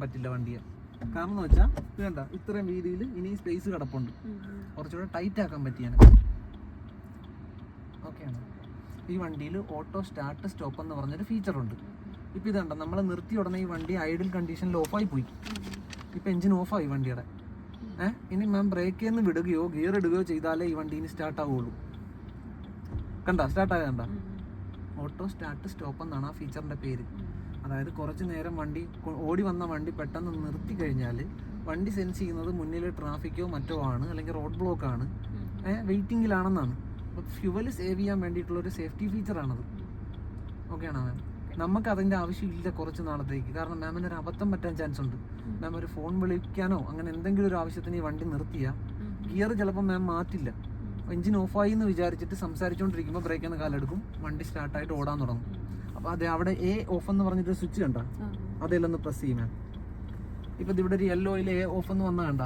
പറ്റില്ല വണ്ടിയെ. കാരണം എന്ന് വെച്ചാൽ ഇത് കണ്ട ഇത്രയും വീതിയിൽ ഇനി സ്പേസ് കിടപ്പുണ്ട്. കുറച്ചുകൂടെ ടൈറ്റ് ആക്കാൻ പറ്റിയാണ്. ഓക്കെയാണ് ഈ വണ്ടിയിൽ ഓട്ടോ സ്റ്റാർട്ട് സ്റ്റോപ്പ് എന്ന് പറഞ്ഞൊരു ഫീച്ചർ ഉണ്ട്. ഇപ്പം ഇത് കണ്ട നമ്മൾ നിർത്തി ഉടനെ ഈ വണ്ടി ഐഡിൽ കണ്ടീഷനിൽ ഓഫായി പോയി. ഇപ്പം എഞ്ചിൻ ഓഫായി വണ്ടിയുടെ. ഏഹ് ഇനി മാം ബ്രേക്ക് നിന്ന് വിടുകയോ ഗിയർ ഇടുകയോ ചെയ്താലേ ഈ വണ്ടി ഇനി സ്റ്റാർട്ട് ആവുള്ളൂ. കണ്ട സ്റ്റാർട്ട് കണ്ട? ഓട്ടോ സ്റ്റാർട്ട് സ്റ്റോപ്പ് എന്നാണ് ആ ഫീച്ചറിന്റെ പേര്. അതായത് കുറച്ച് നേരം വണ്ടി ഓടി വന്ന വണ്ടി പെട്ടെന്ന് നിർത്തി കഴിഞ്ഞാൽ വണ്ടി സെൻസ് ചെയ്യുന്നത് മുന്നിൽ ട്രാഫിക്കോ മറ്റോ ആണ് അല്ലെങ്കിൽ റോഡ് ബ്ലോക്ക് ആണ്. വെയിറ്റിംഗിലാണെന്നാണ് അപ്പോൾ ഫ്യുവൽ സേവ് ചെയ്യാൻ വേണ്ടിയിട്ടുള്ള ഒരു സേഫ്റ്റി ഫീച്ചറാണത് ഓക്കെയാണോ മാം നമുക്ക് അതിന്റെ ആവശ്യമില്ല കുറച്ച് നാളത്തേക്ക്. കാരണം മാമിന് ഒരു അബദ്ധം പറ്റാൻ ചാൻസ് ഉണ്ട്. മാം ഒരു ഫോൺ വിളിക്കാനോ അങ്ങനെ എന്തെങ്കിലും ഒരു ആവശ്യത്തിന് ഈ വണ്ടി നിർത്തിയാൽ ഗിയർ ചിലപ്പോൾ മാം മാറ്റില്ല. എഞ്ചിൻ ഓഫായി എന്ന് വിചാരിച്ചിട്ട് സംസാരിച്ചുകൊണ്ടിരിക്കുമ്പോൾ ബ്രേക്ക് എന്ന് കാലെടുക്കും. വണ്ടി സ്റ്റാർട്ടായിട്ട് ഓടാൻ തുടങ്ങും. അപ്പോൾ അതെ അവിടെ എ ഓഫ് എന്ന് പറഞ്ഞിട്ട് സ്വിച്ച് കണ്ട? അതിലൊന്ന് പ്രസ് ചെയ്യും ഇപ്പൊ ഇവിടെ ഒരു യെല്ലോയിൽ എ ഓഫ് എന്ന് വന്നാ കണ്ട?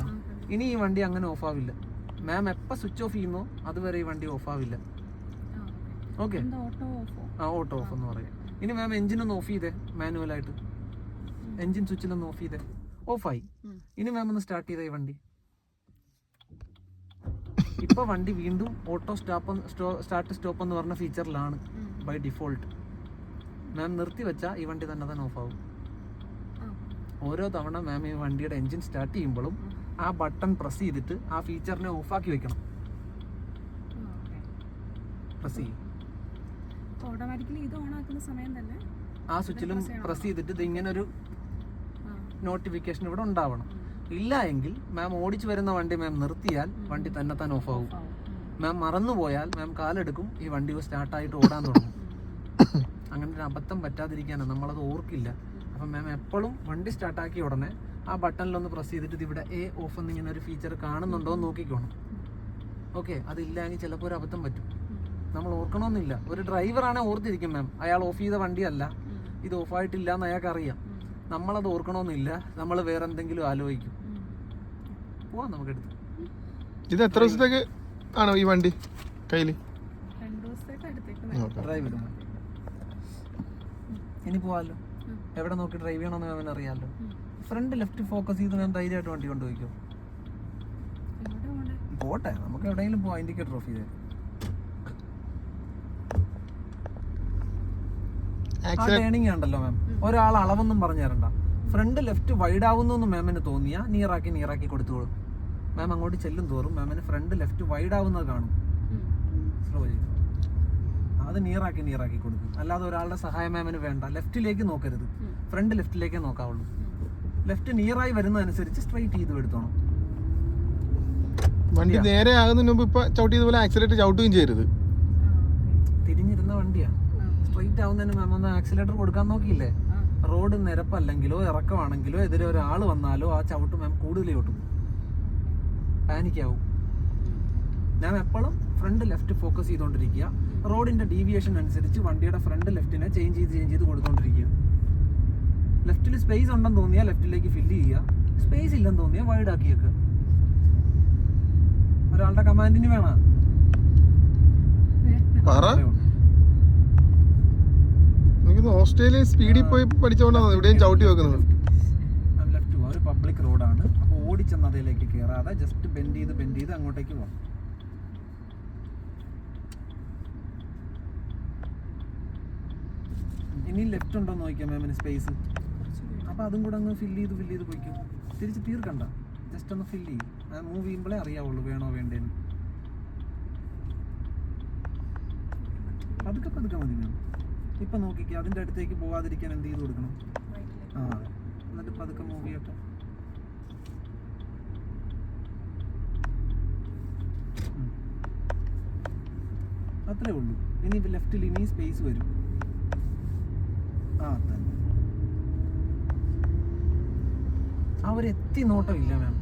ഇനി ഈ വണ്ടി അങ്ങനെ ഓഫ് ആവില്ല. മാം എപ്പോൾ സ്വിച്ച് ഓഫ് ചെയ്യുന്നോ അതുവരെ ഈ വണ്ടി ഓഫ് ആവില്ല. ഓക്കെ ആ ഓട്ടോ ഓഫ് എന്ന് പറയും. ഇനി മാം എഞ്ചിൻ ഒന്ന് ഓഫ് ചെയ്തേ മാനുവലായിട്ട് എഞ്ചിൻ സ്വിച്ചിലൊന്ന് ഓഫ് ചെയ്തേ. ഓഫായി ആയി. ഇനി മാം ഒന്ന് സ്റ്റാർട്ട് ചെയ്തേ വണ്ടി. ഇപ്പൊ വണ്ടി വീണ്ടും ഓട്ടോ സ്റ്റോപ്പ് സ്റ്റാർട്ട് സ്റ്റോപ്പ് എന്ന് പറഞ്ഞ ഫീച്ചറിലാണ് ബൈ ഡിഫോൾട്ട് മാം നിർത്തി വെച്ചാൽ ഈ വണ്ടി തന്നെ തന്നെ ഓഫാവും. ഓരോ തവണ മാം ഈ വണ്ടിയുടെ എൻജിൻ സ്റ്റാർട്ട് ചെയ്യുമ്പോഴും ആ ബട്ടൺ പ്രസ് ചെയ്തിട്ട് ആ ഫീച്ചറിനെ ഓഫാക്കി വെക്കണം. പ്രസ് ചെയ്യും. ആ സ്വിച്ചിലും പ്രസ് ചെയ്തിട്ട് ഇത് ഇങ്ങനെ ഒരു. നോട്ടിഫിക്കേഷൻ ഇവിടെ ഉണ്ടാവണം. ഇല്ല എങ്കിൽ മാം ഓടിച്ചു വരുന്ന വണ്ടി മാം നിർത്തിയാൽ വണ്ടി തന്നെ തന്നെ ഓഫ് ആവും ആവും. മാം മറന്നു പോയാൽ മാം കാലെടുക്കും ഈ വണ്ടി സ്റ്റാർട്ടായിട്ട് ഓടാൻ തുടങ്ങും. അങ്ങനെ ഒരു അബദ്ധം പറ്റാതിരിക്കാനാണ്. നമ്മളത് ഓർക്കില്ല. അപ്പം മാം എപ്പോഴും വണ്ടി സ്റ്റാർട്ടാക്കി ഉടനെ ആ ബട്ടണിലൊന്ന് പ്രസ് ചെയ്തിട്ട് ഇതിവിടെ ഇവിടെ എ ഓഫ് എന്നിങ്ങനെ ഒരു ഫീച്ചർ കാണുന്നുണ്ടോ എന്ന് നോക്കിക്കോണം. ഓക്കെ അതില്ലെങ്കിൽ ചിലപ്പോൾ ഒരു അബദ്ധം പറ്റും. നമ്മൾ ഓർക്കണമെന്നില്ല ഒരു ഡ്രൈവറാണെ ഓർത്തിരിക്കും മാം അയാൾ ഓഫ് ചെയ്ത വണ്ടിയല്ല. ഇത് ഓഫ് ആയിട്ടില്ല എന്ന് അയാൾക്ക് അറിയാം. നമ്മളത് ഓർക്കണമെന്നില്ല നമ്മൾ വേറെ എന്തെങ്കിലും ആലോചിക്കും. പോവാം നമുക്ക് എടുത്ത്. ഇത് എത്ര ദിവസത്തേക്ക് ആണോ ഈ വണ്ടി കയ്യിൽ? രണ്ടു ദിവസത്തേക്ക് അടുത്തേക്ക് ഡ്രൈവ് ചെയ്തു ഇനി പോവാല്ലോ. എവിടെ നോക്കി ഡ്രൈവ് ചെയ്യണമെന്ന് ഞാൻ അറിയാമല്ലോ. ഫ്രണ്ട് ലെഫ്റ്റ് ഫോക്കസ് ചെയ്ത് ഞാൻ ധൈര്യമായിട്ട് വണ്ടി കൊണ്ടുപോയിക്കോ. പോട്ടെ നമുക്ക് എവിടെയെങ്കിലും പോവാം ഇൻഡിക്കേറ്റർ ഓഫ് ചെയ്തേ ആ ടേണിംഗ് ഉണ്ടല്ലോ മാം ഒരാൾ അളവൊന്നും പറഞ്ഞു തരണ്ട. ഫ്രണ്ട് ലെഫ്റ്റ് വൈഡ് ആവുന്നു എന്ന് മാമിന് തോന്നിയാ നിയറാക്കി നിയറാക്കി കൊടുത്തോളൂ. മാം അങ്ങോട്ട് ചെല്ലും തോറും മാമിന് ഫ്രണ്ട് ലെഫ്റ്റ് വൈഡ് ആവുന്നത് കാണും. സ്ലോ ചെയ്ത്. അത് നിയറാക്കി നിയറാക്കി കൊടുക്കും. അല്ലാതെ ഒരാളുടെ സഹായം മാമിന് വേണ്ട. ലെഫ്റ്റിലേക്ക് നോക്കരുത്. ഫ്രണ്ട് ലെഫ്റ്റിലേക്കേ നോക്കാവുള്ളൂ. ലെഫ്റ്റ് നിയറായി വരുന്നതനുസരിച്ച് സ്ട്രൈറ്റ് ചെയ്ത് എടുത്തോണം. വണ്ടി നേരെ ആകുന്നതിന് മുമ്പ് ഇപ്പൊ ചവിട്ടി ഇതുപോലെ ആക്സിലേറ്റർ ചവിട്ടുകയും ചെയ്യരുത്. തിരിഞ്ഞിരുന്ന വണ്ടിയാ. സ്ട്രൈറ്റ് ആവുന്നതിന് മാം ഒന്ന് ആക്സിലേറ്റർ കൊടുക്കാൻ നോക്കിയില്ലേ? റോഡ് നിരപ്പല്ലെങ്കിലോ ഇറക്കമാണെങ്കിലോ എതിരെ ഒരാൾ വന്നാലോ ആ ചവിട്ട് മാം കൂടുതൽ ചവിട്ടും പാനിക്കാവും ഞാൻ എപ്പോഴും ഫ്രണ്ട് ലെഫ്റ്റ് ഫോക്കസ് ചെയ്തുകൊണ്ടിരിക്കുക റോഡിന്റെ ഡീവിയേഷൻ അനുസരിച്ച് വണ്ടിയുടെ ഫ്രണ്ട് ലെഫ്റ്റിനെ ചേഞ്ച് ചെയ്ത് ചേഞ്ച് ചെയ്ത് കൊടുത്തോണ്ടിരിക്കുക ലെഫ്റ്റിൽ സ്പേസ് ഉണ്ടെന്ന് തോന്നിയാൽ ലെഫ്റ്റിലേക്ക് ഫില്ല് ചെയ്യുക സ്പേസ് ഇല്ലെന്ന് തോന്നിയാൽ വൈഡ് ആക്കി വെക്കുക ഒരാളുടെ കമാൻഡിന് വേണം? ഓസ്ട്രേലിയ സ്പീഡിൽ പോയി പഠിച്ചുകൊണ്ടാണ് ഇവിടെയും ചവിട്ടി വെക്കുന്നത്. ലെഫ്റ്റ് പോവാം ഒരു പബ്ലിക് റോഡാണ് അപ്പോൾ ഓടിച്ചെന്ന് അതിലേക്ക് കയറാതെ ജസ്റ്റ് ബെൻഡ് ചെയ്ത് ബെൻഡ് ചെയ്ത് അങ്ങോട്ടേക്ക് പോകാം ഇനി ലെഫ്റ്റ് ഉണ്ടോ നോക്കിയാൽ മാമിന് സ്പേസ് അപ്പോൾ അതും കൂടെ അങ്ങ് ഫില്ല് ചെയ്ത് ഫില്ല് ചെയ്ത് പോയിക്കും. തിരിച്ച് തീർക്കണ്ട. ജസ്റ്റ് ഒന്ന് ഫില്ല് ചെയ്യും. അത് മൂവ് ചെയ്യുമ്പോഴേ അറിയാവുള്ളൂ വേണോ വേണ്ടേന്ന്. പതുക്കെ പതുക്കെ മതി മാം ഇപ്പം നോക്കിക്കുക അതിന്റെ അടുത്തേക്ക് പോവാതിരിക്കാൻ എന്ത് ചെയ്ത് കൊടുക്കണം? ആ എന്നിട്ട് പതുക്കെ മൂവ് ചെയ്യട്ടെ. അത്രേ ഉള്ളൂ. ഇനി ലെഫ്റ്റിൽ ഇനി സ്പേസ് വരും. ആ തന്നെ ആ നോട്ടം ഇല്ല മാം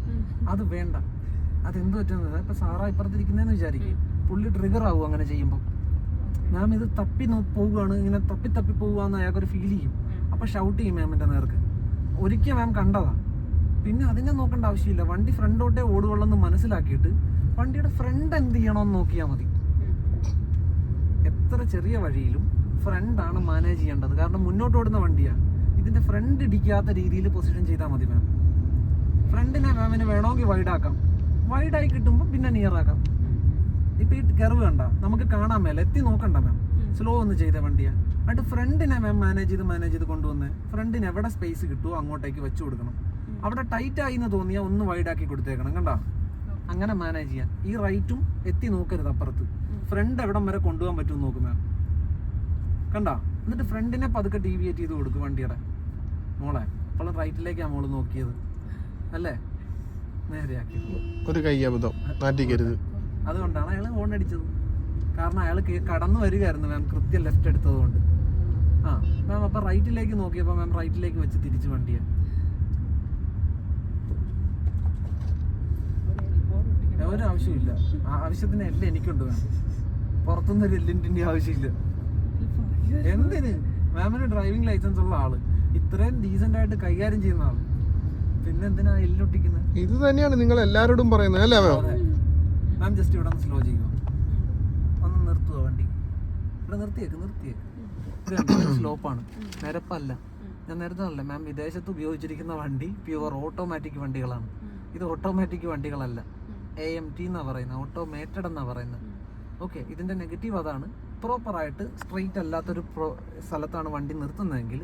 അത് വേണ്ട. അതെന്ത് പറ്റുന്നത് ഇപ്പൊ സാറാ ഇപ്പുറത്തിരിക്കുന്നതെന്ന് വിചാരിക്കും. പുള്ളി ട്രിഗർ ആവും അങ്ങനെ ചെയ്യുമ്പോൾ മാം ഇത് തപ്പി പോവുകയാണ്. ഇങ്ങനെ തപ്പി തപ്പി പോവുകയെന്ന് അയാൾക്കൊരു ഫീൽ ചെയ്യും. അപ്പൊ ഷൗട്ട് ചെയ്യും മാമിന്റെ നേർക്ക്. ഒരിക്കൽ മാം കണ്ടതാ. പിന്നെ അതിനെ നോക്കേണ്ട ആവശ്യമില്ല. വണ്ടി ഫ്രണ്ടോട്ടേ ഓടുകയുള്ളെന്ന് മനസ്സിലാക്കിയിട്ട് വണ്ടിയുടെ ഫ്രണ്ട് എന്ത് ചെയ്യണമെന്ന് നോക്കിയാൽ മതി. എത്ര ചെറിയ വഴിയിലും ഫ്രണ്ടാണ് മാനേജ് ചെയ്യേണ്ടത്. കാരണം മുന്നോട്ട് ഓടുന്ന വണ്ടിയാണ് ഇതിന്റെ ഫ്രണ്ട് ഇടിക്കാത്ത രീതിയിൽ പൊസിഷൻ ചെയ്താൽ മതി മാം ഫ്രണ്ടിനെ മാമിന് വേണമെങ്കിൽ വൈഡ് ആക്കാം. വൈഡ് ആയി കിട്ടുമ്പോൾ പിന്നെ നിയർ ആക്കാം. ഇപ്പൊ ഈ കെർവ് കണ്ട? നമുക്ക് കാണാൻ മേല. എത്തി നോക്കണ്ട മാം സ്ലോ ഒന്ന് ചെയ്ത വണ്ടിയാ. എന്നിട്ട് ഫ്രണ്ടിനെ മാം മാനേജ് ചെയ്ത് മാനേജ് ചെയ്ത് കൊണ്ടുവന്ന് ഫ്രണ്ടിന് എവിടെ സ്പേസ് കിട്ടുമോ അങ്ങോട്ടേക്ക് വെച്ചു കൊടുക്കണം. അവിടെ ടൈറ്റ് ആയി എന്ന് തോന്നിയാൽ ഒന്ന് വൈഡാക്കി കൊടുത്തേക്കണം. കണ്ട? അങ്ങനെ മാനേജ് ചെയ്യാം. ഈ റൈറ്റും എത്തി നോക്കരുത് അപ്പുറത്ത്. ഫ്രണ്ട് എവിടം വരെ കൊണ്ടുപോകാൻ പറ്റുമെന്ന് നോക്കും മാം കണ്ട? എന്നിട്ട് ഫ്രണ്ടിനെ പതുക്കെ ഡീവിയേറ്റ് ചെയ്ത് കൊടുക്കും വണ്ടിയുടെ. മോളെ അപ്പോൾ റൈറ്റിലേക്കാണ് മോൾ നോക്കിയത്. അല്ലേ? നേരെയാക്കി. ഒരു നാറ്റിക്കരുത്. അതുകൊണ്ടാണ് അയാൾ ഫോൺ അടിച്ചത്. കാരണം അയാൾ കടന്നു വരികയായിരുന്നു മാം കൃത്യം ലെഫ്റ്റ് എടുത്തത് കൊണ്ട് ആ മാം അപ്പൊ റൈറ്റിലേക്ക് നോക്കിയപ്പോൾ മാം റൈറ്റിലേക്ക് വെച്ച് തിരിച്ചു വണ്ടിയെ. ഒരു ആവശ്യമില്ല ആവശ്യത്തിന് എല്ലാം എനിക്കുണ്ട് മാം പുറത്തുനിന്ന് ഒരു എല്ലിന്റെ ആവശ്യമില്ല. എന്തിന്? മാമിന് ഡ്രൈവിംഗ് ലൈസൻസ് ഉള്ള ആൾ. ഇത്രയും ഡീസന്റ് ആയിട്ട് കൈകാര്യം ചെയ്യുന്ന ആൾ. പിന്നെ എന്തിനാ എല്ലൊട്ടിക്കുന്നത് ഇത് തന്നെയാണ് നിങ്ങൾ എല്ലാരോടും പറയുന്നത് അല്ലേ മാം? മാം ജസ്റ്റ് ഇവിടെ ഒന്ന് സ്ലോ ചെയ്യുക ഒന്ന് നിർത്തുക വണ്ടി? ഇവിടെ നിർത്തിയേക്ക് നിർത്തിയേക്ക്. സ്ലോപ്പാണ് നിരപ്പല്ല. ഞാൻ നേരത്തെ അല്ല മാം വിദേശത്ത് ഉപയോഗിച്ചിരിക്കുന്ന വണ്ടി പ്യുവർ ഓട്ടോമാറ്റിക് വണ്ടികളാണ്. ഇത് ഓട്ടോമാറ്റിക് വണ്ടികളല്ല. എ എം ടി എന്നാ പറയുന്നത് ഓട്ടോമേറ്റഡ് എന്നാ പറയുന്നത് ഓക്കെ ഇതിന്റെ നെഗറ്റീവ് അതാണ്. പ്രോപ്പറായിട്ട് സ്ട്രെയിറ്റ് അല്ലാത്തൊരു പ്രോ സ്ഥലത്താണ് വണ്ടി നിർത്തുന്നതെങ്കിൽ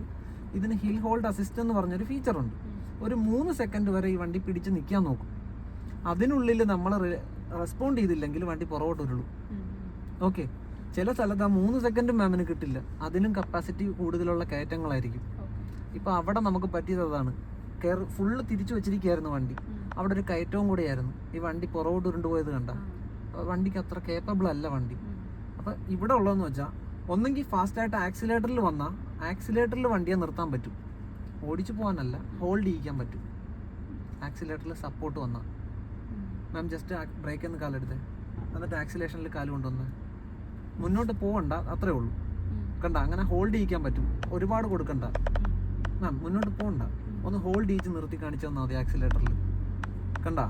ഇതിന് ഹിൽ ഹോൾഡ് അസിസ്റ്റ് എന്ന് പറഞ്ഞൊരു ഫീച്ചർ ഉണ്ട്. ഒരു മൂന്ന് സെക്കൻഡ് വരെ ഈ വണ്ടി പിടിച്ച് നിൽക്കാൻ നോക്കും. അതിനുള്ളിൽ നമ്മൾ റെസ്പോണ്ട് ചെയ്തില്ലെങ്കിൽ വണ്ടി പുറകോട്ട് ഉരുളും. ഓക്കെ ചില സ്ഥലത്ത് ആ മൂന്ന് സെക്കൻഡ് മാമിന് കിട്ടില്ല. അതിനും കപ്പാസിറ്റി കൂടുതലുള്ള കയറ്റങ്ങളായിരിക്കും. ഇപ്പം അവിടെ നമുക്ക് പറ്റിയത് അതാണ്. കെയർ ഫുള്ള് തിരിച്ചു വെച്ചിരിക്കുകയായിരുന്നു വണ്ടി. അവിടെ ഒരു കയറ്റവും കൂടെയായിരുന്നു. ഈ വണ്ടി പുറകോട്ട് ഉരുണ്ടുപോയത് കണ്ട. വണ്ടിക്ക് അത്ര കേപ്പബിൾ അല്ല വണ്ടി. അപ്പൊ ഇവിടെ ഉള്ളതെന്ന് വെച്ചാൽ ഒന്നെങ്കിൽ ഫാസ്റ്റായിട്ട് ആക്സിലേറ്ററിൽ വന്നാൽ ആക്സിലേറ്ററിൽ വണ്ടിയെ നിർത്താൻ പറ്റും. ഓടിച്ചു പോകാനല്ല ഹോൾഡ് ചെയ്യിക്കാൻ പറ്റും. ആക്സിലേറ്ററിൽ സപ്പോർട്ട് വന്നാൽ മാം ജസ്റ്റ് ബ്രേക്ക് എന്ന് കാലെടുത്തേ. എന്നിട്ട് ആക്സിലേഷനിൽ കാൽ കൊണ്ടുവന്ന്. മുന്നോട്ട് പോകണ്ട അത്രേ ഉള്ളൂ. കണ്ട അങ്ങനെ ഹോൾഡ് ചെയ്യിക്കാൻ പറ്റും. ഒരുപാട് കൊടുക്കണ്ട. മാം മുന്നോട്ട് പോകണ്ട ഒന്ന് ഹോൾഡ് ചെയ്ത് നിർത്തി കാണിച്ചു തന്നാൽ മതി ആക്സിലേറ്ററിൽ കണ്ട?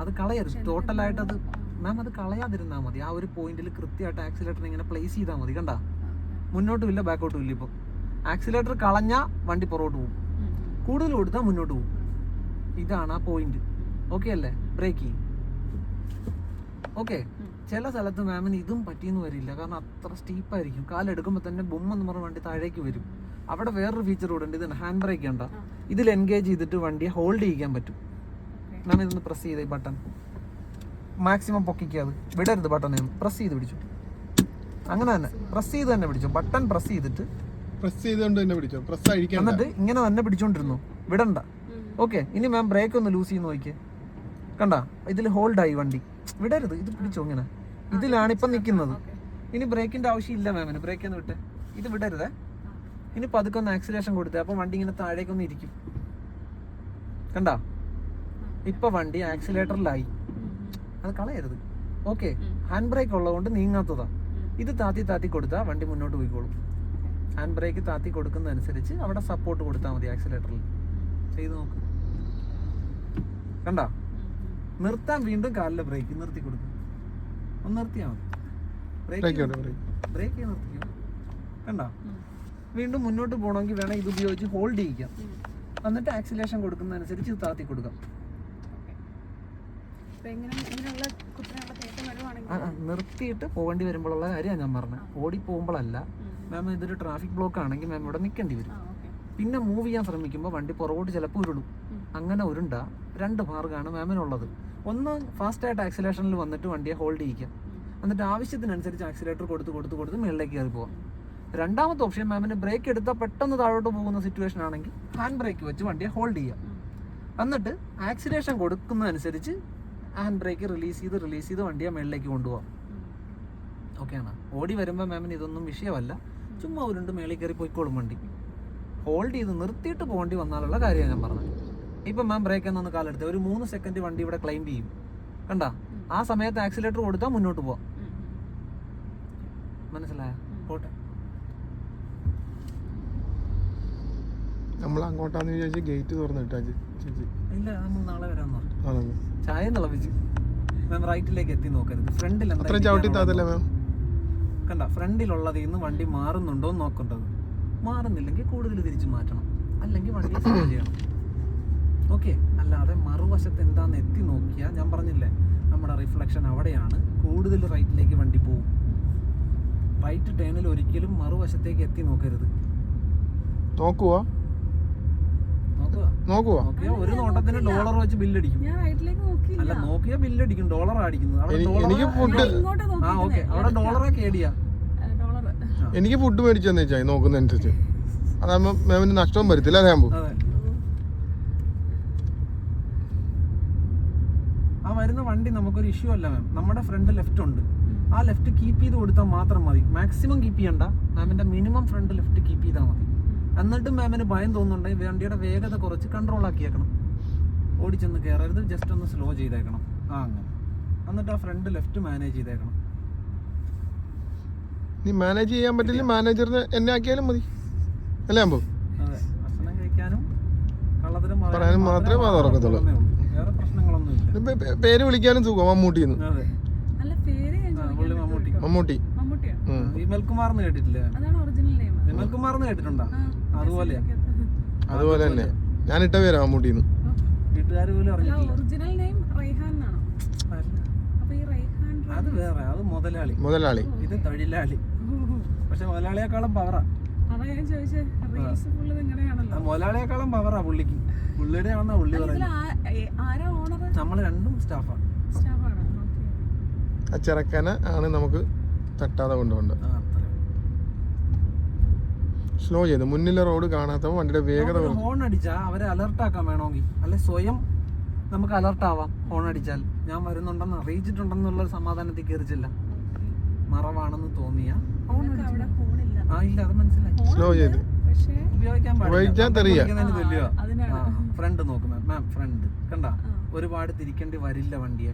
അത് കളയരുത്. ടോട്ടലായിട്ട് അത് മാം അത് കളയാതിരുന്നാൽ മതി. ആ ഒരു പോയിന്റിൽ കൃത്യമായിട്ട് ആക്സിലേറ്റർ ഇങ്ങനെ പ്ലേസ് ചെയ്താൽ മതി കണ്ട? മുന്നോട്ടും ഇല്ല ബാക്കോട്ടും ഇല്ല ഇപ്പോൾ ആക്സിലേറ്റർ കളഞ്ഞാൽ വണ്ടി പുറകോട്ട് പോകും. കൂടുതൽ കൊടുത്താൽ മുന്നോട്ട് പോകും. ഇതാണ് ആ പോയിന്റ് ഓക്കെ അല്ലേ? ബ്രേക്ക് ചെയ്യും. ഓക്കെ ചില സ്ഥലത്ത് മാമിന് ഇതും പറ്റിയെന്ന് വരില്ല. കാരണം അത്ര സ്റ്റീപ്പായിരിക്കും കാലെടുക്കുമ്പോൾ തന്നെ ബൊമ്മെന്ന് പറഞ്ഞ വണ്ടി താഴേക്ക് വരും. അവിടെ വേറൊരു ഫീച്ചർ കൂടെ ഉണ്ട്. ഇതിന് ഹാൻഡ് ബ്രേക്ക് ഉണ്ട ഇതിൽ എൻഗേജ് ചെയ്തിട്ട് വണ്ടിയെ ഹോൾഡ് ചെയ്യിക്കാൻ പറ്റും. മാം ഇതൊന്ന് പ്രസ് ചെയ്ത ഈ ബട്ടൺ മാക്സിമം പൊക്കിക്കാത് വിടരുത് ബട്ടൺ പ്രസ് ചെയ്ത് പിടിച്ചു. അങ്ങനെ തന്നെ. പ്രസ് ചെയ്ത് തന്നെ പിടിച്ചു. ബട്ടൺ പ്രസ് ചെയ്തിട്ട് പ്രസ് ചെയ്തുകൊണ്ട് തന്നെ പിടിച്ചു? പ്രസ് ആയിരിക്കും എന്നിട്ട് ഇങ്ങനെ തന്നെ പിടിച്ചോണ്ടിരുന്നു. വിടണ്ട. ഓക്കെ ഇനി മാം ബ്രേക്ക് ഒന്ന് ലൂസ് ചെയ്യുന്ന നോക്കിയേ. കണ്ട? ഇതിൽ ഹോൾഡായി ആയി വണ്ടി. വിടരുത്. ഇത് പിടിച്ചു ഇങ്ങനെ. ഇതിലാണ് ഇപ്പം നിൽക്കുന്നത് ഇനി ബ്രേക്കിന്റെ ആവശ്യമില്ല മാമിന് ബ്രേക്ക് ഒന്ന് വിട്ടേ. ഇത് വിടരുതേ. ഇനി പതുക്കെ ഒന്ന് ആക്സിലേഷൻ കൊടുത്തേ. അപ്പം വണ്ടി ഇങ്ങനെ താഴേക്കൊന്ന് ഇരിക്കും. കണ്ട? ഇപ്പം വണ്ടി ആക്സിലേറ്ററിലായി അത് കളയരുത്. ഓക്കെ. ഹാൻഡ് ബ്രേക്ക് ഉള്ളതുകൊണ്ട് നീങ്ങാത്തതാ ഇത് താത്തി താത്തി കൊടുത്താൽ വണ്ടി മുന്നോട്ട് പോയിക്കോളും. ഹാൻഡ് ബ്രേക്ക് താത്തി കൊടുക്കുന്നതനുസരിച്ച് അവിടെ സപ്പോർട്ട് കൊടുത്താൽ മതി ആക്സിലേറ്ററിൽ ചെയ്ത് നോക്ക്. കണ്ട? നിർത്താൻ വീണ്ടും കാലിലെ ബ്രേക്ക് നിർത്തി കൊടുക്കും. ഒന്ന് നിർത്തിയാൽ മതി. ബ്രേക്ക് ബ്രേക്ക് നിർത്തിക്കും. നിർത്തിയോ കണ്ട വീണ്ടും മുന്നോട്ട് പോകണമെങ്കിൽ വേണം ഇത് ഉപയോഗിച്ച് ഹോൾഡ് ചെയ്യിക്കാം. എന്നിട്ട് ആക്സിലേഷൻ കൊടുക്കുന്നതനുസരിച്ച് ഇത് താത്തി കൊടുക്കാം അപ്പൊ എങ്ങനെ ഇങ്ങനെയുള്ള കുട്ടനുള്ള കയറ്റം വരുവാണെങ്കിൽ ആ, ആ, നിർത്തിയിട്ട് പോകേണ്ടി വരുമ്പോഴുള്ള കാര്യമാണ് ഞാൻ പറഞ്ഞത്. ഓടി പോകുമ്പോഴല്ല മാം ഇതൊരു ട്രാഫിക് ബ്ലോക്ക് ആണെങ്കിൽ മാം ഇവിടെ നിൽക്കേണ്ടി വരും. പിന്നെ മൂവ് ചെയ്യാൻ ശ്രമിക്കുമ്പോൾ വണ്ടി പുറകോട്ട് ചിലപ്പോൾ ഉരുളും. അങ്ങനെ ഉരുണ്ട രണ്ട് മാർഗമാണ് മാമിനുള്ളത്. ഒന്ന് ഫാസ്റ്റായിട്ട് ആക്സിലേഷനിൽ വന്നിട്ട് വണ്ടിയെ ഹോൾഡ് ചെയ്യിക്കാം എന്നിട്ട് ആവശ്യത്തിനനുസരിച്ച് ആക്സിലേറ്റർ കൊടുത്ത് കൊടുത്ത് കൊടുത്ത് മുകളിലേക്ക് കയറി പോകാം രണ്ടാമത്തെ ഓപ്ഷൻ മാമിന് ബ്രേക്ക് എടുത്താൽ പെട്ടെന്ന് താഴോട്ട് പോകുന്ന സിറ്റുവേഷൻ ആണെങ്കിൽ ഹാൻഡ് ബ്രേക്ക് വെച്ച് വണ്ടിയെ ഹോൾഡ് ചെയ്യാം എന്നിട്ട് ആക്സിലേഷൻ കൊടുക്കുന്നതനുസരിച്ച് ഹാൻഡ് ബ്രേക്ക് റിലീസ് ചെയ്ത് റിലീസ് ചെയ്ത് വണ്ടിയെ മേളിലേക്ക് കൊണ്ടുപോകാം ഓക്കെയാണ് ഓടി വരുമ്പോൾ മാമിന് ഇതൊന്നും വിഷയമല്ല. ചുമ്മാ ഉരുണ്ട് മേളിൽ കയറി പോയിക്കോളും വണ്ടി. ഹോൾഡ് ചെയ്ത് നിർത്തിയിട്ട് പോകേണ്ടി വന്നാലുള്ള കാര്യമാണ് ഞാൻ പറഞ്ഞത്. ഇപ്പം മാം ബ്രേക്ക് എന്നൊന്ന് കാലെടുത്ത്. ഒരു മൂന്ന് സെക്കൻഡ് വണ്ടി ഇവിടെ ക്ലെയിം ചെയ്യും. കണ്ട? ആ സമയത്ത് ആക്സിലേറ്റർ കൊടുത്താൽ മുന്നോട്ട് പോവാം. മനസ്സിലായ? പോട്ടെ. നമ്മൾ അങ്ങോട്ടാന്ന് വിചാരിച്ച് ഗേറ്റ് തുറന്നിട്ടാ ചേച്ചി. ഇല്ല നമ്മൾ നാളെ വരാമെന്ന് പറഞ്ഞു. ചായ തിളപ്പിച്ച്. മാം റൈറ്റിലേക്ക് എത്തി നോക്കരുത്. ഫ്രണ്ടിൽ അത്ര ചവിട്ടി താത്തല്ലേ മാം കണ്ട ഫ്രണ്ടിലുള്ളതിൽ നിന്ന് വണ്ടി മാറുന്നുണ്ടോ എന്ന് നോക്കേണ്ടത്. മാറുന്നില്ലെങ്കിൽ കൂടുതൽ തിരിച്ചു മാറ്റണം. അല്ലെങ്കിൽ വണ്ടി സ്ലോ ചെയ്യണം. ഓക്കെ അല്ലാതെ മറുവശത്ത് എന്താന്ന് എത്തി നോക്കിയാൽ ഞാൻ പറഞ്ഞില്ലേ നമ്മുടെ റിഫ്ലക്ഷൻ അവിടെയാണ്. കൂടുതൽ റൈറ്റിലേക്ക് വണ്ടി പോകും റൈറ്റ് ടേണിൽ ഒരിക്കലും മറുവശത്തേക്ക് എത്തി നോക്കരുത്. നോക്കുവാ നോക്കുവാ? ഒരു നോട്ടത്തിന് ഡോളർ വെച്ച് ബില്ലടിക്കും അല്ല നോക്കിയാ ബില്ലടിക്കും ഡോളർ അടിക്കുന്നത്. അവിടെ എനിക്ക് ഫുഡ് ആ ഓക്കെ അവിടെ ഡോളറെ കേടിയാ. എനിക്ക് ഫുഡ് മേടിച്ചു തന്നെ വെച്ചാൽ നോക്കുന്നതനുസരിച്ച്. അതാകുമ്പോ മാമിന് നഷ്ടവും വരത്തില്ല അല്ലേ ആകുമ്പോ ആ വരുന്ന വണ്ടി നമുക്കൊരു ഇഷ്യൂ അല്ല മാം. നമ്മുടെ ഫ്രണ്ട് ലെഫ്റ്റ് ഉണ്ട്. ആ ലെഫ്റ്റ് കീപ്പ് ചെയ്ത് കൊടുത്താൽ മാത്രം മതി. മാക്സിമം കീപ്പ് ചെയ്യണ്ട. മാമിന്റെ മിനിമം ഫ്രണ്ട് ലെഫ്റ്റ് കീപ്പ് ചെയ്താൽ മതി. എന്നിട്ടും മാമിന് ഭയം തോന്നുന്നുണ്ടെങ്കിൽ വണ്ടിയുടെ വേഗത കുറച്ച് കൺട്രോൾ ആക്കിയേക്കണം. ഓടിച്ചെന്ന് കയറരുത് ജസ്റ്റ് ഒന്ന് സ്ലോ ചെയ്തേക്കണം. ആ അങ്ങനെ. എന്നിട്ട് ആ ഫ്രണ്ട് ലെഫ്റ്റ് മാനേജ് ചെയ്തേക്കണം. നീ മാനേജ് ചെയ്യാൻ പറ്റില്ല മാനേജറിനെ എന്നെ ആക്കിയാലും മതി. അല്ലേ അമ്പോ? അതെ ഭക്ഷണം കഴിക്കാനും കള്ളത്തരം പറയാനും മാത്രമേ വാ തുറക്കത്തുള്ളൂ. വേറെ പ്രശ്നങ്ങളൊന്നുമില്ല പേര് വിളിക്കാനും സുഖം മമ്മൂട്ടിന്ന് അതെ. മമ്മൂട്ടി. മമ്മൂട്ടി. വിമൽകുമാർ എന്ന് കേട്ടിട്ടില്ലേ? അതാണ് ഒറിജിനൽ നെയിം വിമൽകുമാർ എന്ന് കേട്ടിട്ടുണ്ടോ? അതുപോലെയാ. അതുപോലെ തന്നെ ഞാൻ ഇട്ട പേര് മമ്മൂട്ടിന്ന്. വീട്ടുകാർ പോലും അറിഞ്ഞിട്ടില്ല അത് വേറെ അത് മുതലാളി. മുതലാളി. ഇത് തൊഴിലാളി. പക്ഷെ മുതലാളിയെക്കാളും പവറാ. മുതലാളിയെക്കാളും പുള്ളിക്ക്. പുള്ളിയുടെ ആണെന്നാ പുള്ളി പറയുന്നത് നമ്മൾ രണ്ടും സ്റ്റാഫാണ് സ്റ്റാഫാണ് ആ ചെറുക്കനെ ആണ് നമുക്ക് തട്ടാതെ കൊണ്ടുപോകേണ്ടത്. സ്ലോ ചെയ്ത്. മുന്നിലെ റോഡ് കാണാത്തപ്പോൾ വണ്ടിയുടെ വേഗത. ഹോൺ അടിച്ചാൽ അവരെ അലർട്ട് ആക്കാൻ വേണമെങ്കിൽ. അല്ലെ സ്വയം നമുക്ക് അലർട്ട് ആവാം ഹോൺ അടിച്ചാൽ. ഞാൻ വരുന്നുണ്ടെന്ന് അറിയിച്ചിട്ടുണ്ടെന്നുള്ള സമാധാനത്തിൽ കയറിച്ചില്ല മറവാണെന്ന് തോന്നിയ ആ ഇല്ല അത് മനസ്സിലായി. സ്ലോ ചെയ്തു. ഉപയോഗിക്കാൻ പാടില്ല. ഫ്രണ്ട് നോക്കും മാം ഫ്രണ്ട് കണ്ട? ഒരുപാട് തിരിക്കേണ്ടി വരില്ല വണ്ടിയെ.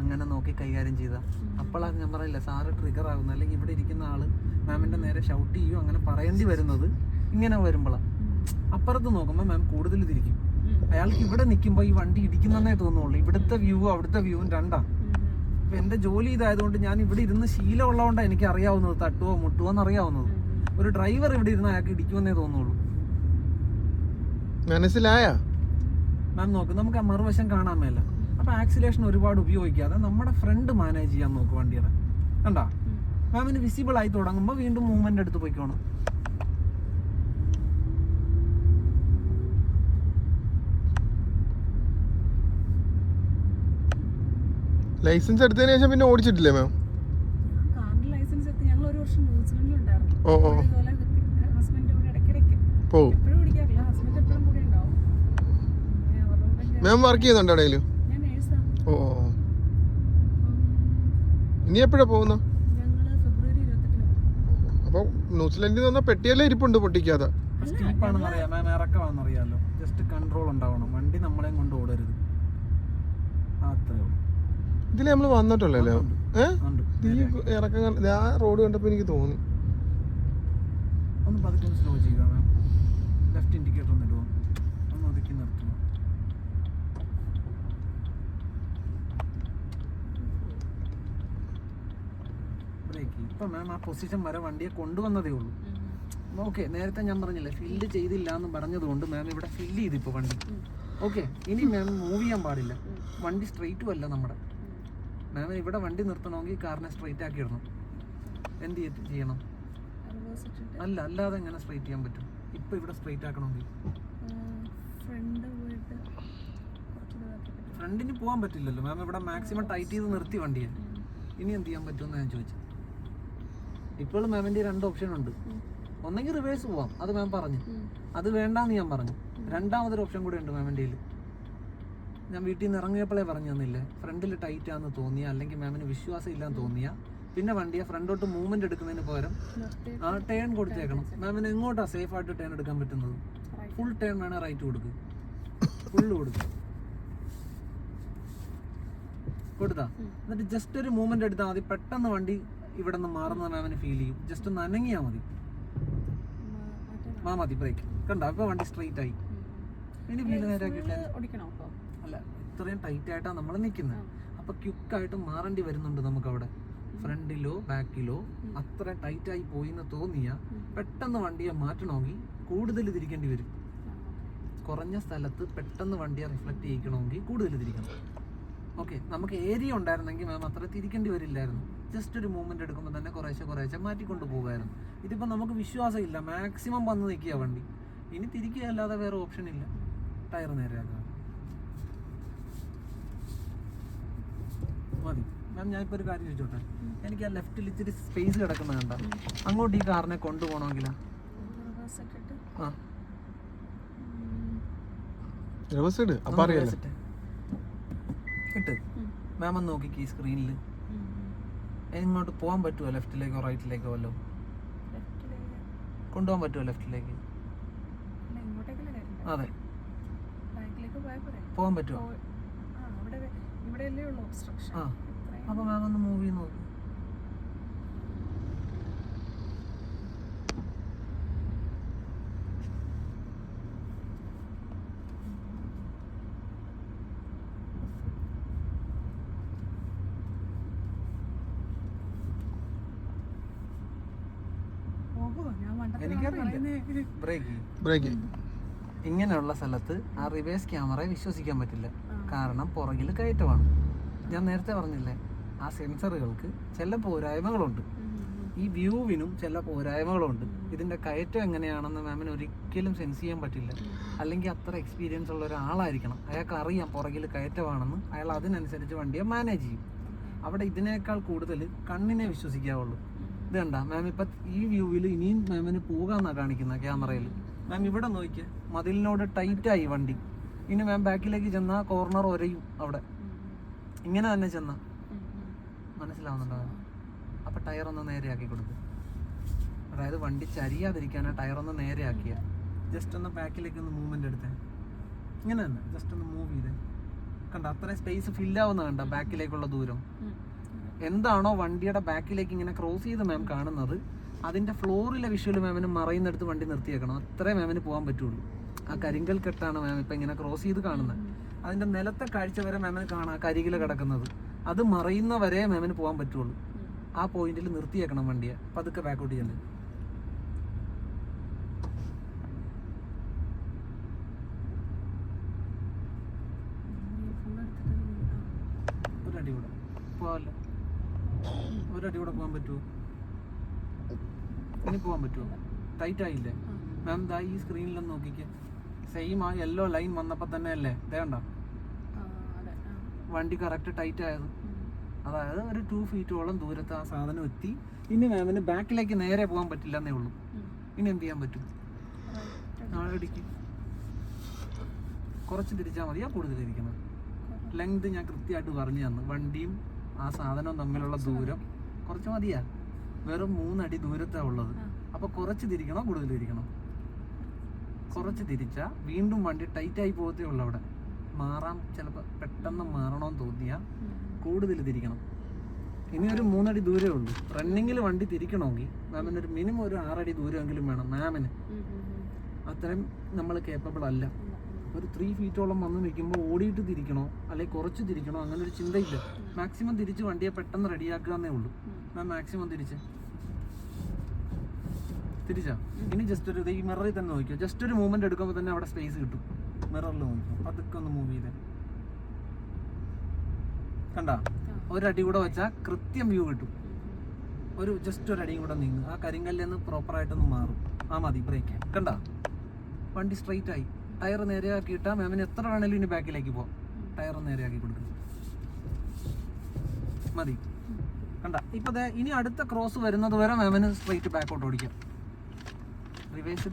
അങ്ങനെ നോക്കി കൈകാര്യം ചെയ്ത. അപ്പോഴാണ് ഞാൻ പറയില്ല സാറ് ട്രിഗർ ആകുന്നത് അല്ലെങ്കിൽ ഇവിടെ ഇരിക്കുന്ന ആൾ മാമിന്റെ നേരെ ഷൗട്ട് ചെയ്യും അങ്ങനെ പറയേണ്ടി വരുന്നത് ഇങ്ങനെ വരുമ്പോഴാണ് അപ്പുറത്ത് നോക്കുമ്പോൾ മാം കൂടുതൽ തിരിക്കും അയാൾക്ക് ഇവിടെ നിൽക്കുമ്പോൾ ഈ വണ്ടി ഇടിക്കുന്നതേ തോന്നുള്ളൂ. ഇവിടുത്തെ വ്യൂ അവിടുത്തെ വ്യൂവും രണ്ടാ. അപ്പൊ എന്റെ ജോലി ഇതായതുകൊണ്ട് ഞാൻ ഇവിടെ ഇരുന്ന് ശീലമുള്ളതുകൊണ്ടാണ് എനിക്ക് അറിയാവുന്നത്. തട്ടുവോ മുട്ടുവോ എന്ന് അറിയാവുന്നത്. ഒരു ഡ്രൈവർ ഇവിടെ ഇരുന്ന് അയാൾക്ക് ഇടിക്കുമെന്നേ തോന്നുള്ളൂ. മനസ്സിലായ? മാം നോക്ക് നമുക്ക് ആ മറുവശം കാണാൻ മേല. അപ്പൊ ആക്സിലേഷൻ ഒരുപാട് ഉപയോഗിക്കാതെ നമ്മുടെ ഫ്രണ്ട് മാനേജ് ചെയ്യാൻ നോക്കും വണ്ടിയുടെ. കണ്ടാ? മാമിന് വിസിബിൾ ആയി തുടങ്ങുമ്പോൾ വീണ്ടും മൂവ്മെന്റ് എടുത്ത് പോയിക്കോണം ലൈസൻസ് എടുത്തതിന് ശേഷം പിന്നെ ഓടിച്ചിട്ടില്ലേ മാം ഓ ഓ. മാം വർക്ക് ചെയ്യുന്നുണ്ടോ എവിടെയെങ്കിലും ഞാൻ നേഴ്സാണ് ഓ ഓ ഓ. ഇനി എപ്പോഴാ പോകുന്ന? അപ്പോൾ ന്യൂസിലൻഡിൽ നിന്ന് പെട്ടിയല്ലേ ഇരിപ്പുണ്ട് പൊട്ടിക്കാതെ. സ്റ്റീപ്പാണെന്ന് അറിയാം. മാം ഇറക്കമാണെന്ന് ജസ്റ്റ് കൺട്രോൾ ഉണ്ടാവണം. വണ്ടി നമ്മളെയും കൊണ്ട് ഓടരുത്. അത്രേ ഉള്ളൂ. ഇതിൽ നമ്മൾ വന്നിട്ടുള്ളല്ലേ ഏ? ഈ ഇറക്കം ആ റോഡ് കണ്ടപ്പോൾ എനിക്ക് തോന്നി. ഒന്ന് പതുക്കെ സ്ലോ ചെയ്യുക മാം. ലെഫ്റ്റ് ഇൻഡിക്കേറ്റർ ഒന്ന് ഒതുക്കി നിർത്തുക ബ്രേക്ക് ഇപ്പൊ മാം ആ പൊസിഷൻ വരെ വണ്ടിയെ കൊണ്ടുവന്നതേ ഉള്ളൂ. ഓക്കെ നേരത്തെ ഞാൻ പറഞ്ഞില്ലേ ഫില്ല് ചെയ്തില്ല എന്ന് പറഞ്ഞതുകൊണ്ട് മാം ഇവിടെ ഫില്ല് ചെയ്തിപ്പോ വണ്ടി. ഓക്കെ ഇനി മാം മൂവ് ചെയ്യാൻ പാടില്ല. വണ്ടി സ്ട്രെയിറ്റും അല്ല നമ്മുടെ. മാം ഇവിടെ വണ്ടി നിർത്തണമെങ്കിൽ കാറിനെ സ്ട്രെയിറ്റ് ആക്കി ഇടണം എന്ത് ചെയ്യണം? അല്ല അല്ലാതെ എങ്ങനെ സ്ട്രെയിറ്റ് ചെയ്യാൻ പറ്റും? ഇപ്പൊ ഇവിടെ സ്ട്രെയിറ്റ് ആക്കണമെങ്കിൽ. ഫ്രണ്ടിന് പോകാൻ പറ്റില്ലല്ലോ. മാം ഇവിടെ മാക്സിമം ടൈറ്റ് ചെയ്ത് നിർത്തി വണ്ടിയെ. ഇനി എന്ത് ചെയ്യാൻ പറ്റുമെന്ന് ഞാൻ ചോദിച്ചു. ഇപ്പോൾ മാമിന്റെ രണ്ട് ഓപ്ഷൻ ഉണ്ട്. ഒന്നെങ്കിൽ റിവേഴ്സ് പോവാം. അത് മാം പറഞ്ഞു. അത് വേണ്ടാന്ന് ഞാൻ പറഞ്ഞു. രണ്ടാമതൊരു ഓപ്ഷൻ കൂടെ ഉണ്ട് മാമിന്റെ ഞാൻ വീട്ടിൽ നിന്ന് ഇറങ്ങിയപ്പോഴേ പറഞ്ഞു തന്നില്ലേ. ഫ്രണ്ടിൽ ടൈറ്റ് ആണെന്ന് തോന്നിയ അല്ലെങ്കിൽ മാമിന് വിശ്വാസം ഇല്ലാന്ന് തോന്നിയ. പിന്നെ വണ്ടിയെ ഫ്രണ്ടോട്ട് മൂവ്മെന്റ് എടുക്കുന്നതിന് പകരം ആ ടേൺ കൊടുത്തേക്കണം. മാമിന് എങ്ങോട്ടാ സേഫ് ആയിട്ട് ടേൺ എടുക്കാൻ പറ്റുന്നത്. ഫുൾ ടേൺ വേണേ റൈറ്റ് കൊടുക്ക്. ഫുള്ള് കൊടുക്ക്. കൊടുത്താ? എന്നിട്ട് ജസ്റ്റ് ഒരു മൂവ്മെന്റ് എടുത്താൽ മതി. പെട്ടെന്ന് വണ്ടി ഇവിടെ നിന്ന് മാറുന്ന അവന് ഫീൽ ചെയ്യും. ജസ്റ്റ് ഒന്ന് അനങ്ങിയാൽ മതി. ആ മതി ബ്രേക്ക് കണ്ട? അപ്പൊ വണ്ടി സ്ട്രെയിറ്റ് ആയി. ഇനി വീട് നേരാക്കിയിട്ട് അല്ല ഇത്രയും ടൈറ്റ് ആയിട്ടാണ് നമ്മൾ നിൽക്കുന്നത് അപ്പൊ ക്യുക്കായിട്ട് മാറേണ്ടി വരുന്നുണ്ട് നമുക്ക് അവിടെ ഫ്രണ്ടിലോ ബാക്കിലോ അത്ര ടൈറ്റ് ആയി പോയി എന്ന് തോന്നിയ പെട്ടെന്ന് വണ്ടിയെ മാറ്റണമെങ്കിൽ കൂടുതൽ തിരിക്കേണ്ടി വരും. കുറഞ്ഞ സ്ഥലത്ത് പെട്ടെന്ന് വണ്ടിയെ റിഫ്ലക്ട് ചെയ്യിക്കണമെങ്കിൽ കൂടുതൽ തിരിക്കണം ഓക്കെ നമുക്ക് ഏരിയ ഉണ്ടായിരുന്നെങ്കിൽ മാം അത്ര തിരിക്കേണ്ടി വരില്ലായിരുന്നു. ജസ്റ്റ് ഒരു മൂവ്മെന്റ് എടുക്കുമ്പോൾ തന്നെ കുറേശ്ശെ കുറേശ്ശെ മാറ്റിക്കൊണ്ട് പോകുമായിരുന്നു. ഇതിപ്പോൾ നമുക്ക് വിശ്വാസമില്ല മാക്സിമം വന്ന് നിൽക്കുക വണ്ടി. ഇനി തിരിക്കുക അല്ലാതെ വേറെ ഓപ്ഷൻ ഇല്ല. ടയർ നേരെയാക്കുക മതി. മാം ഞാനിപ്പോൾ ഒരു കാര്യം ചോദിച്ചോട്ടെ? എനിക്ക് ആ ലെഫ്റ്റിൽ ഇച്ചിരി സ്പേസ് കിടക്കുന്ന കണ്ട? അങ്ങോട്ട് ഈ കാറിനെ കൊണ്ടുപോകണമെങ്കിലാ? ആ. റിവേഴ്സ് ഇട്. അറിയാം അറിയാലോ. ഇട്ട്. മാം ഒന്ന് നോക്കിക്ക് ഈ സ്ക്രീനിൽ ഇങ്ങോട്ട് പോകാൻ പറ്റുമോ ലെഫ്റ്റിലേക്കോ റൈറ്റിലേക്കോ വല്ലോ കൊണ്ടുപോകാൻ പറ്റുമോ ലെഫ്റ്റിലേക്ക് അതെ. പോകാൻ പറ്റുമോ ആ അപ്പൊ മാം ഒന്ന് മൂവ് നോക്ക്. ബ്രേക്ക് ബ്രേക്ക് ഇങ്ങനെയുള്ള സ്ഥലത്ത് ആ റിവേഴ്സ് ക്യാമറയെ വിശ്വസിക്കാൻ പറ്റില്ല. കാരണം പുറകിൽ കയറ്റമാണ്. ഞാൻ നേരത്തെ പറഞ്ഞില്ലേ ആ സെൻസറുകൾക്ക് ചില പോരായ്മകളുണ്ട്. ഈ വ്യൂവിനും ചില പോരായ്മകളുണ്ട്. ഇതിന്റെ കയറ്റം എങ്ങനെയാണെന്ന് മാമിന് ഒരിക്കലും സെൻസ് ചെയ്യാൻ പറ്റില്ല. അല്ലെങ്കിൽ അത്ര എക്സ്പീരിയൻസ് ഉള്ള ഒരാളായിരിക്കണം. അയാൾക്ക് അറിയാം പുറകിൽ കയറ്റമാണെന്ന്. അയാൾ അതിനനുസരിച്ച് വണ്ടിയെ മാനേജ് ചെയ്യും. അവിടെ ഇതിനേക്കാൾ കൂടുതൽ കണ്ണിനെ വിശ്വസിക്കാവുള്ളൂ. ഇത് കണ്ട മാം ഇപ്പൊ ഈ വ്യൂവിൽ ഇനിയും മാമിന് പോകാന്നാ കാണിക്കുന്ന ക്യാമറയിൽ മാം ഇവിടെ നോക്കിയ മതിലിനോട് ടൈറ്റായി വണ്ടി. ഇനി മാം ബാക്കിലേക്ക് ചെന്ന കോർണർ ഒരയും അവിടെ. ഇങ്ങനെ തന്നെ ചെന്ന. മനസ്സിലാവുന്നുണ്ടോ? അപ്പൊ ടയർ ഒന്ന് നേരെയാക്കി കൊടുക്കും. അതായത് വണ്ടി ചരിയാതിരിക്കാനാ ടയർ ഒന്ന് നേരെയാക്കിയ. ജസ്റ്റ് ഒന്ന് ബാക്കിലേക്ക് ഒന്ന് മൂവ്മെന്റ് എടുത്തേ. ഇങ്ങനെ തന്നെ. ജസ്റ്റ് ഒന്ന് മൂവ് ചെയ്തേ. കണ്ട? അത്രയും സ്പേസ് ഫില്ലാവുന്ന കണ്ട? ബാക്കിലേക്കുള്ള ദൂരം. എന്താണോ വണ്ടിയുടെ ബാക്കിലേക്ക് ഇങ്ങനെ ക്രോസ് ചെയ്ത് മാം കാണുന്നത് അതിന്റെ ഫ്ലോറിലെ വിഷ്വൽ മാമിന് മറയുന്നിടത്ത് വണ്ടി നിർത്തിയേക്കണം അത്രേ മാമിന് പോകാൻ പറ്റുള്ളൂ. ആ കരിങ്കൽ കെട്ടാണ് മാം ഇപ്പം ഇങ്ങനെ ക്രോസ് ചെയ്ത് കാണുന്നത്. അതിന്റെ നിലത്തെ കാഴ്ച വരെ മാമിന് കാണാം കരികിൽ കിടക്കുന്നത്. അത് മറയുന്ന വരെ മാമിന് പോകാൻ പറ്റുള്ളൂ. ആ പോയിന്റിൽ നിർത്തിയേക്കണം വണ്ടിയെ. പതുക്കെ ബാക്കോട്ട് ചെല്ല്. ഒരടി കൂടെ. പോവാല്ലോ അടി കൂടെ പോകാൻ പറ്റുമോ ഇനി പോകാൻ പറ്റുമോ ടൈറ്റ് ആയില്ലേ? മാം ദാ ഈ സ്ക്രീനിലൊന്ന് നോക്കിക്കേ. സെയിം ആ യെല്ലോ ലൈൻ വന്നപ്പോൾ തന്നെ അല്ലേ? വേണ്ട. വണ്ടി കറക്റ്റ് ടൈറ്റ് ആയത്. അതായത് ഒരു ടു ഫീറ്റോളം ദൂരത്ത് ആ സാധനം എത്തി. ഇനി മാമിന് ബാക്കിലേക്ക് നേരെ പോകാൻ പറ്റില്ല എന്നേ ഉള്ളൂ. ഇനി എന്ത് ചെയ്യാൻ പറ്റും. നാളെ ഇടിക്കും. കുറച്ച് തിരിച്ചാൽ മതിയാ കൂടുതൽ ഇരിക്കണം ലെങ്ത് ഞാൻ കൃത്യമായിട്ട് പറഞ്ഞു തന്നു. വണ്ടിയും ആ സാധനവും തമ്മിലുള്ള ദൂരം. കുറച്ച് മതിയാ. വെറും മൂന്നടി ദൂരത്താ ഉള്ളത്. അപ്പൊ കുറച്ച് തിരിക്കണോ കൂടുതൽ തിരിക്കണം? കുറച്ച് തിരിച്ചാ വീണ്ടും വണ്ടി ടൈറ്റ് ആയി പോകത്തേ ഉള്ളു അവിടെ. മാറാൻ ചിലപ്പോൾ പെട്ടെന്ന് മാറണമെന്ന് തോന്നിയാ. കൂടുതൽ തിരിക്കണം. ഇനി ഒരു മൂന്നടി ദൂരമേ ഉള്ളൂ. റണ്ണിങ്ങിൽ വണ്ടി തിരിക്കണമെങ്കിൽ മാമിന് ഒരു മിനിമം ഒരു ആറടി ദൂരമെങ്കിലും വേണം മാമിന്. അത്രയും നമ്മൾ കേപ്പബിൾ അല്ല. ഒരു ത്രീ ഫീറ്റോളം വന്ന് നിൽക്കുമ്പോൾ ഓടിയിട്ട് തിരിക്കണോ അല്ലെങ്കിൽ കുറച്ച് തിരിക്കണോ അങ്ങനെ ഒരു ചിന്തയില്ല. മാക്സിമം തിരിച്ച് വണ്ടിയെ പെട്ടെന്ന് റെഡിയാക്കുക എന്നേ ഉള്ളൂ. മാം മാക്സിമം തിരിച്ച്. തിരിച്ചാ? ഇനി ജസ്റ്റ് ഒരു ഈ മിററിൽ തന്നെ നോക്കിയോ ജസ്റ്റ് ഒരു മൂവ്മെന്റ് എടുക്കുമ്പോൾ തന്നെ അവിടെ സ്പേസ് കിട്ടും. മിററിൽ നോക്കിയോ അതൊക്കെ ഒന്ന് മൂവ് ചെയ്തേ. കണ്ട? ഒരടി കൂടെ വെച്ചാൽ കൃത്യം വ്യൂ കിട്ടും. ഒരു ജസ്റ്റ് ഒരു അടിയും കൂടെ നീങ്ങും. ആ കരിങ്കല്ലിൽ നിന്ന് പ്രോപ്പറായിട്ടൊന്ന് മാറും. ആ മതി ബ്രേക്ക് കണ്ട? വണ്ടി സ്ട്രെയിറ്റ് ആയി. ടയർ നേരെയാക്കി ഇട്ടാൽ മാമിന് എത്ര വേണേലും ഇനി ബാക്കിലേക്ക് പോവാം. ടയർ നേരെയാക്കി കൊടുക്കും മതി. കണ്ട. ഇപ്പൊ ഇനി അടുത്ത ക്രോസ് വരുന്നത് വരെ മാമിന് സ്ട്രെയിറ്റ് ബാക്കോട്ട് ഓടിക്കാം. റിവേഴ്സ്